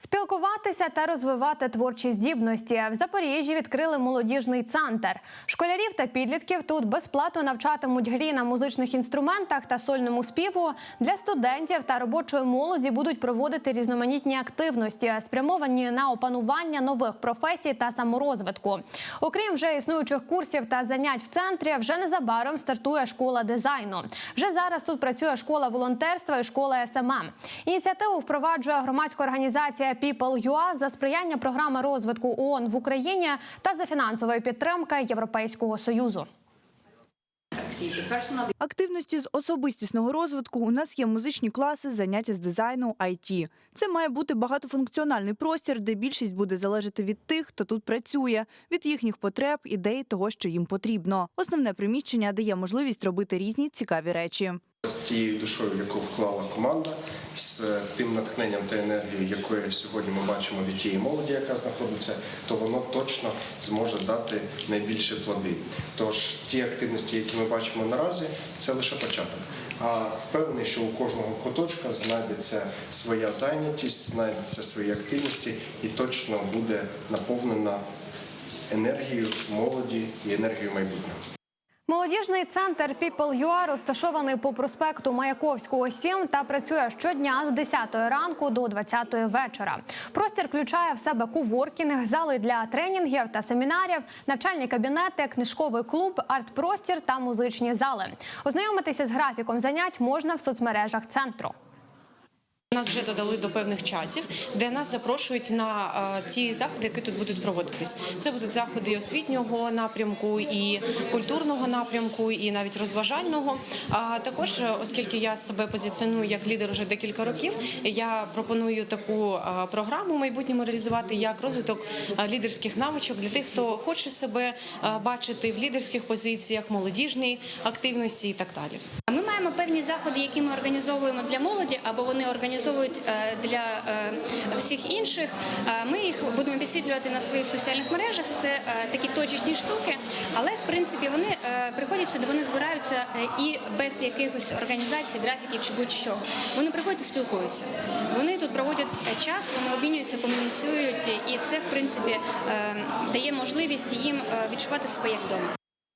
Спілкуватися та розвивати творчі здібності в Запоріжжі відкрили молодіжний центр. Школярів та підлітків тут безплатно навчатимуть грі на музичних інструментах та сольному співу. Для студентів та робочої молоді будуть проводити різноманітні активності, спрямовані на опанування нових професій та саморозвитку. Окрім вже існуючих курсів та занять в центрі, вже незабаром стартує школа дизайну. Вже зараз тут працює школа волонтерства і школа СММ. Ініціативу впроваджує громадська організація People.ua за сприяння програми розвитку ООН в Україні та за фінансової підтримки Європейського союзу. Активності з особистісного розвитку у нас є музичні класи, заняття з дизайну, IT. Це має бути багатофункціональний простір, де більшість буде залежати від тих, хто тут працює, від їхніх потреб, ідей, того, що їм потрібно. Основне приміщення дає можливість робити різні цікаві речі. Тією душою, яку вклала команда, з тим натхненням та енергією, якої сьогодні ми бачимо від тієї молоді, яка знаходиться, то воно точно зможе дати найбільше плоди. Тож ті активності, які ми бачимо наразі, це лише початок. А впевнений, що у кожного куточка знайдеться своя зайнятість, знайдеться свої активності і точно буде наповнена енергією молоді і енергією майбутнього. Молодіжний центр People.ua розташований по проспекту Маяковського 7 та працює щодня з 10 ранку до 20 вечора. Простір включає в себе коворкінг, зали для тренінгів та семінарів, навчальні кабінети, книжковий клуб, арт-простір та музичні зали. Ознайомитися з графіком занять можна в соцмережах центру. Нас вже додали до певних чатів, де нас запрошують на е, ті заходи, які тут будуть проводитись. Це будуть заходи освітнього напрямку, і культурного напрямку, і навіть розважального. А також, е, оскільки я себе позиціоную як лідер вже декілька років, я пропоную таку е, програму в майбутньому реалізувати як розвиток лідерських навичок для тих, хто хоче себе бачити в лідерських позиціях, молодіжній активності і так далі. Певні заходи, які ми організовуємо для молоді, або вони організовують е, для е, всіх інших. Е, Ми їх будемо підсвітлювати на своїх соціальних мережах. Це такі точечні штуки, але в принципі вони приходять сюди, вони збираються і без якихось організацій, графіків чи будь-що. Вони приходять і спілкуються. Вони тут проводять час, вони обмінюються, комуніцюють, і це в принципі дає можливість їм відчувати себе як вдома.